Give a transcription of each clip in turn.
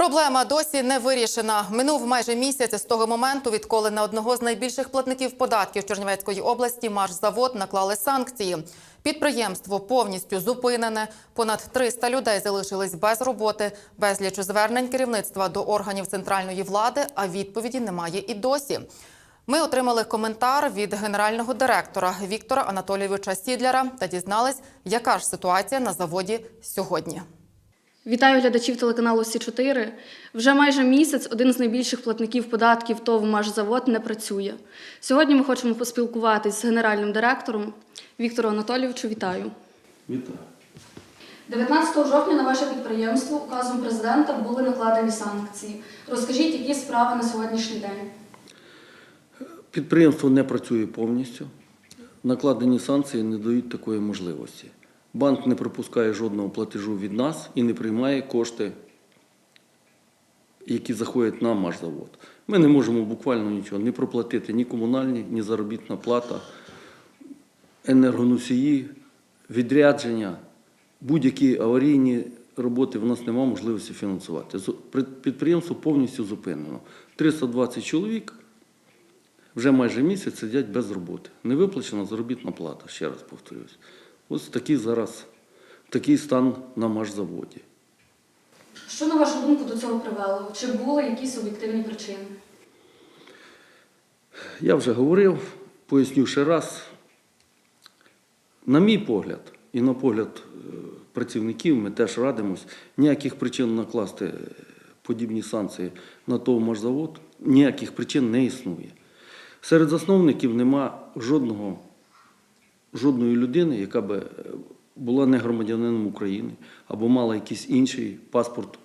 Проблема досі не вирішена. Минув майже місяць з того моменту, відколи на одного з найбільших платників податків Чернівецької області Машзавод наклали санкції. Підприємство повністю зупинене. Понад 300 людей залишились без роботи, безліч звернень керівництва до органів центральної влади, а відповіді немає і досі. Ми отримали коментар від генерального директора Віктора Анатолійовича Сідляра та дізнались, яка ж ситуація на заводі сьогодні. Вітаю глядачів телеканалу Сі 4 Вже майже місяць один з найбільших платників податків ТОВ «Машзавод» не працює. Сьогодні ми хочемо поспілкуватись з генеральним директором Віктору Анатолійовичу. Вітаю. Вітаю. 19 жовтня на ваше підприємство указом президента були накладені санкції. Розкажіть, які справи на сьогоднішній день? Підприємство не працює повністю. Накладені санкції не дають такої можливості. Банк не пропускає жодного платежу від нас і не приймає кошти, які заходять на наш завод. Ми не можемо буквально нічого ні проплатити, ні комунальні, ні заробітна плата, енергоносії, відрядження, будь-які аварійні роботи в нас немає можливості фінансувати. Підприємство повністю зупинено. 320 чоловік вже майже місяць сидять без роботи. Не виплачена заробітна плата, ще раз повторюсь. Ось такий зараз такий стан на машзаводі. Що, на вашу думку, до цього привело? Чи були якісь об'єктивні причини? Я вже говорив, поясню ще раз. На мій погляд, і на погляд е, працівників, ми теж радимось, ніяких причин накласти е, подібні санкції на ТОВ «Машзавод», ніяких причин не існує. Серед засновників нема жодного, жодної людини, яка би е, була не громадянином України, або мала якийсь інший паспорт,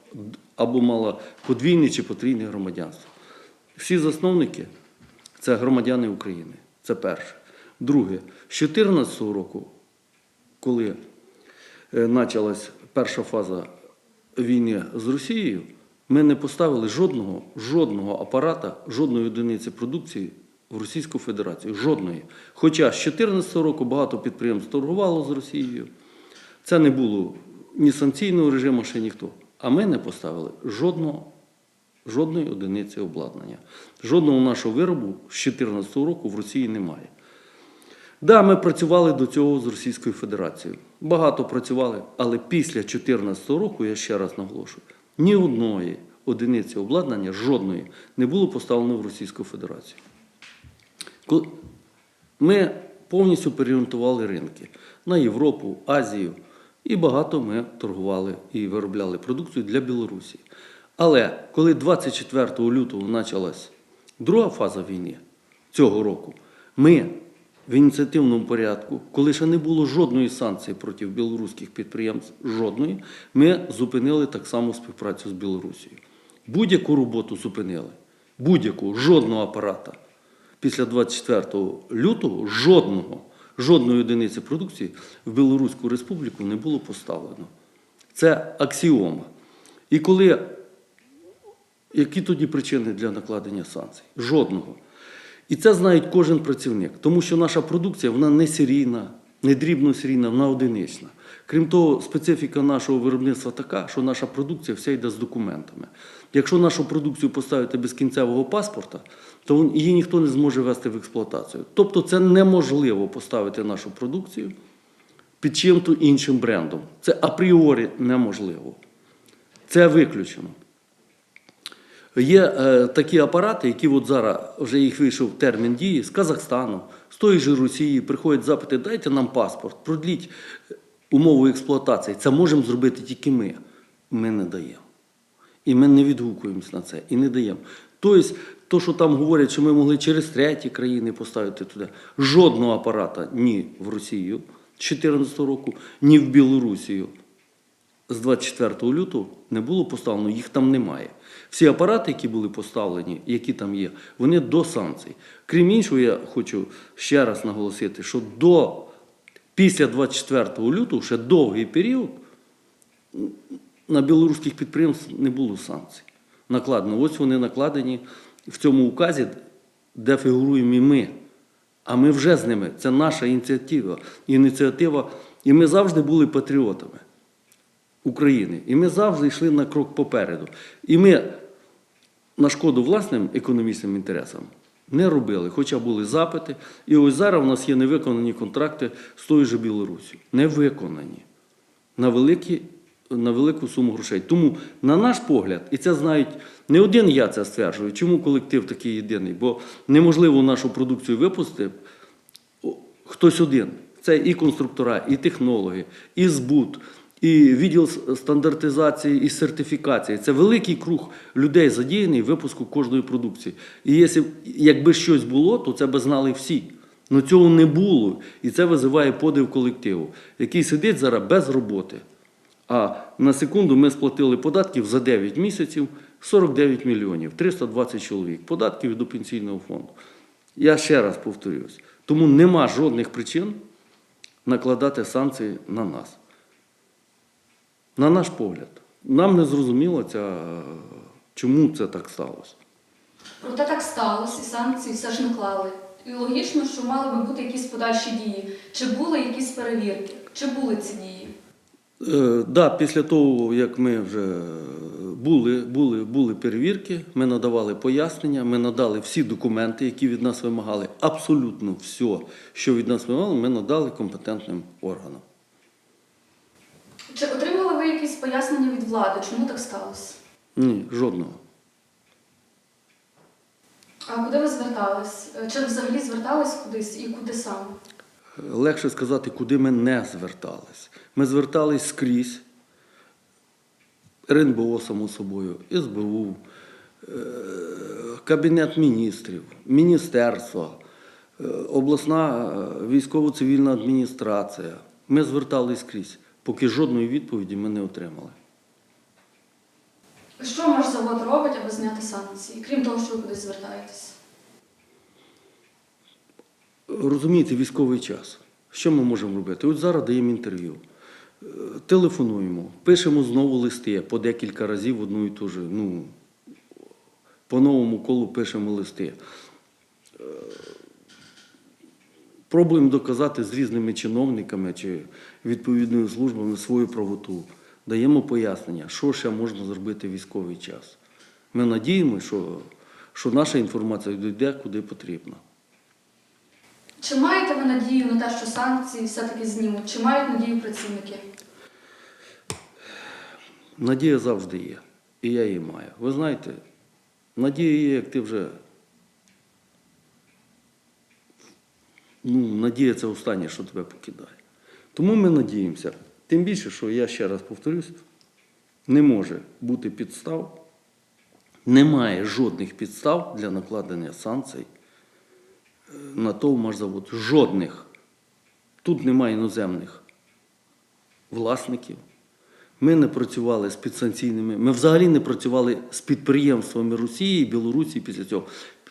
або мала подвійне чи потрійне громадянство. Всі засновники це громадяни України. Це перше. Друге, з 2014 року, коли е, почалась перша фаза війни з Росією, ми не поставили жодного, жодного апарата, жодної одиниці продукції в Російську Федерацію. Жодної. Хоча з 2014 року багато підприємств торгувало з Росією. Це не було ні санкційного режиму, ще ніхто. А ми не поставили жодного Жодної одиниці обладнання. Жодного нашого виробу з 2014 року в Росії немає. Да, ми працювали до цього з Російською Федерацією. Багато працювали, але після 2014 року, я ще раз наголошую, ні одної одиниці обладнання, жодної, не було поставлено в Російську Федерацію. Ми повністю переорієнтували ринки на Європу, Азію, і багато ми торгували і виробляли продукцію для Білорусі. Але коли 24 лютого почалась друга фаза війни цього року, ми в ініціативному порядку, коли ще не було жодної санкції проти білоруських підприємств, жодної, ми зупинили так само співпрацю з Білорусією. Будь-яку роботу зупинили, будь-яку, жодного апарата після 24 лютого жодного, жодної одиниці продукції в Білоруську республіку не було поставлено. Це аксіома. І коли, які тоді причини для накладення санкцій? Жодного. І це знає кожен працівник, тому що наша продукція вона не серійна, не дрібно-серійна, вона одинична. Крім того, специфіка нашого виробництва така, що наша продукція вся йде з документами. Якщо нашу продукцію поставити без кінцевого паспорта, то її ніхто не зможе ввести в експлуатацію. Тобто це неможливо поставити нашу продукцію під чим-то іншим брендом. Це апріорі неможливо. Це виключено. Є е, такі апарати, які от зараз вже їх вийшов термін дії з Казахстану, з тої ж Росії, приходять запити, дайте нам паспорт, продліть умови експлуатації. Це можемо зробити тільки ми. Ми не даємо. І ми не відгукуємось на це, і не даємо. Тобто, то, що там говорять, що ми могли через треті країни поставити туди, жодного апарата ні в Росію з 2014 року, ні в Білорусію з 24 лютого не було поставлено, їх там немає. Всі апарати, які були поставлені, які там є, вони до санкцій. Крім іншого, я хочу ще раз наголосити, що до, після 24 лютого, ще довгий період, на білоруських підприємств не було санкцій. Накладено. Ось вони накладені в цьому указі, де фігуруємо і ми. А ми вже з ними. Це наша ініціатива. ініціатива. І ми завжди були патріотами. України. І ми завжди йшли на крок попереду. І ми на шкоду власним економічним інтересам не робили, хоча були запити. І ось зараз у нас є невиконані контракти з тою же Білорусі. Не виконані на, великі, на велику суму грошей. Тому, на наш погляд, і це знають не один я це стверджую, чому колектив такий єдиний, бо неможливо нашу продукцію випустити хтось один. Це і конструктора, і технологи, і збут, і відділ стандартизації і сертифікації. Це великий круг людей задіяний в випуску кожної продукції. І якщо, якби щось було, то це би знали всі. Ну цього не було. І це визиває подив колективу, який сидить зараз без роботи. А на секунду ми сплатили податків за 9 місяців 49 мільйонів, 320 чоловік. Податків до пенсійного фонду. Я ще раз повторюсь. Тому нема жодних причин накладати санкції на нас. На наш погляд. Нам не зрозуміло ця, чому це так сталося. Проте так сталося, і санкції все ж наклали. І логічно, що мали би бути якісь подальші дії. Чи були якісь перевірки? Чи були ці дії? Е, да, після того, як ми вже були, були, були перевірки, ми надавали пояснення, ми надали всі документи, які від нас вимагали. Абсолютно все, що від нас вимагали, ми надали компетентним органам. Чи отримали пояснення від влади? Чому так сталося? Ні, жодного. А куди ви звертались? Чи взагалі звертались кудись і куди саме? Легше сказати, куди ми не звертались. Ми звертались скрізь. РНБО, само собою, СБУ, е, Кабінет міністрів, міністерство, е, обласна е, військово-цивільна адміністрація. Ми звертались скрізь, поки жодної відповіді ми не отримали. Що Машзавод робить, аби зняти санкції, крім того, що ви кудись звертаєтесь? Розумієте, військовий час. Що ми можемо робити? От зараз даємо інтерв'ю, е, телефонуємо, пишемо знову листи по декілька разів в одну і ту ж, ну, по новому колу пишемо листи. Пробуємо доказати з різними чиновниками чи відповідними службами свою правоту. Даємо пояснення, що ще можна зробити в військовий час. Ми надіємося, що, що наша інформація дійде куди потрібно. Чи маєте ви надію на те, що санкції все-таки знімуть? Чи мають надію працівники? Надія завжди є. І я її маю. Ви знаєте, надія є, як ти вже. Ну, надія це останнє, що тебе покидає. Тому ми надіємося. Тим більше, що я ще раз повторюсь, не може бути підстав, немає жодних підстав для накладення санкцій е, на ТОВ-Машзавод. Жодних. Тут немає іноземних власників. Ми не працювали з підсанкційними, ми взагалі не працювали з підприємствами Росії, і Білорусі після цього.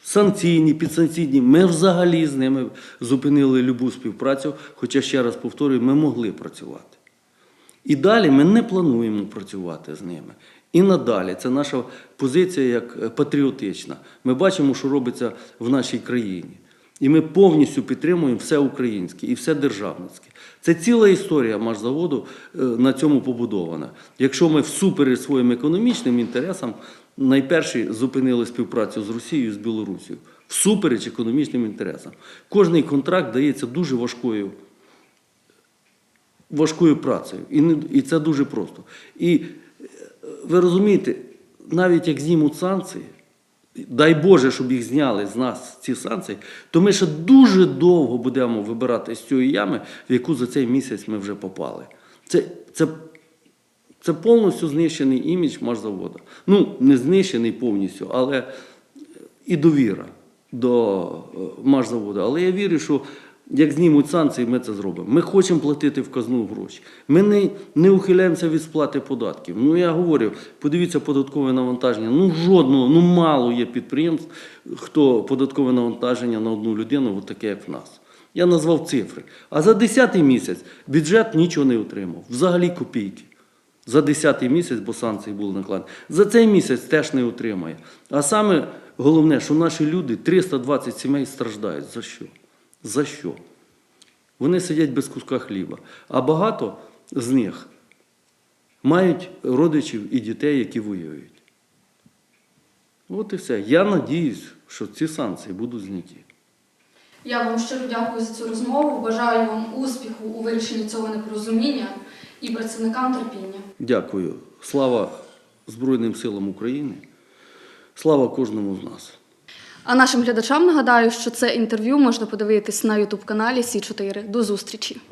Санкційні, підсанкційні, ми взагалі з ними зупинили любу співпрацю, хоча, ще раз повторюю, ми могли працювати. І далі ми не плануємо працювати з ними. І надалі це наша позиція як е, патріотична. Ми бачимо, що робиться в нашій країні. І ми повністю підтримуємо все українське і все державницьке. Це ціла історія Машзаводу е, на цьому побудована. Якщо ми всупереч своїм економічним інтересам найперші зупинили співпрацю з Росією і з Білорусією, всупереч економічним інтересам. Кожний контракт дається дуже важкою важкою працею. І, не, і це дуже просто. І е, ви розумієте, навіть як знімуть санкції, дай Боже, щоб їх зняли з нас ці санкції, то ми ще дуже довго будемо вибирати з цієї ями, в яку за цей місяць ми вже попали. Це, це, це повністю знищений імідж Машзавода. Ну, не знищений повністю, але і довіра до е, Машзаводу. Але я вірю, що як знімуть санкції, ми це зробимо. Ми хочемо платити в казну гроші. Ми не, не ухиляємося від сплати податків. Ну я говорю, подивіться податкове навантаження. Ну жодного, ну мало є підприємств, хто податкове навантаження на одну людину, от таке, як в нас. Я назвав цифри. А за 10 місяць бюджет нічого не отримав. Взагалі копійки. За 10 місяць, бо санкції були накладені. За цей місяць теж не отримає. А саме головне, що наші люди, 320 сімей страждають. За що? За що? Вони сидять без куска хліба. А багато з них мають родичів і дітей, які воюють. От і все. Я надіюсь, що ці санкції будуть зняті. Я вам щиро дякую за цю розмову. Бажаю вам успіху у вирішенні цього непорозуміння і працівникам терпіння. Дякую. Слава Збройним силам України. Слава кожному з нас. А нашим глядачам нагадаю, що це інтерв'ю можна подивитись на ютуб каналі Сі 4 До зустрічі!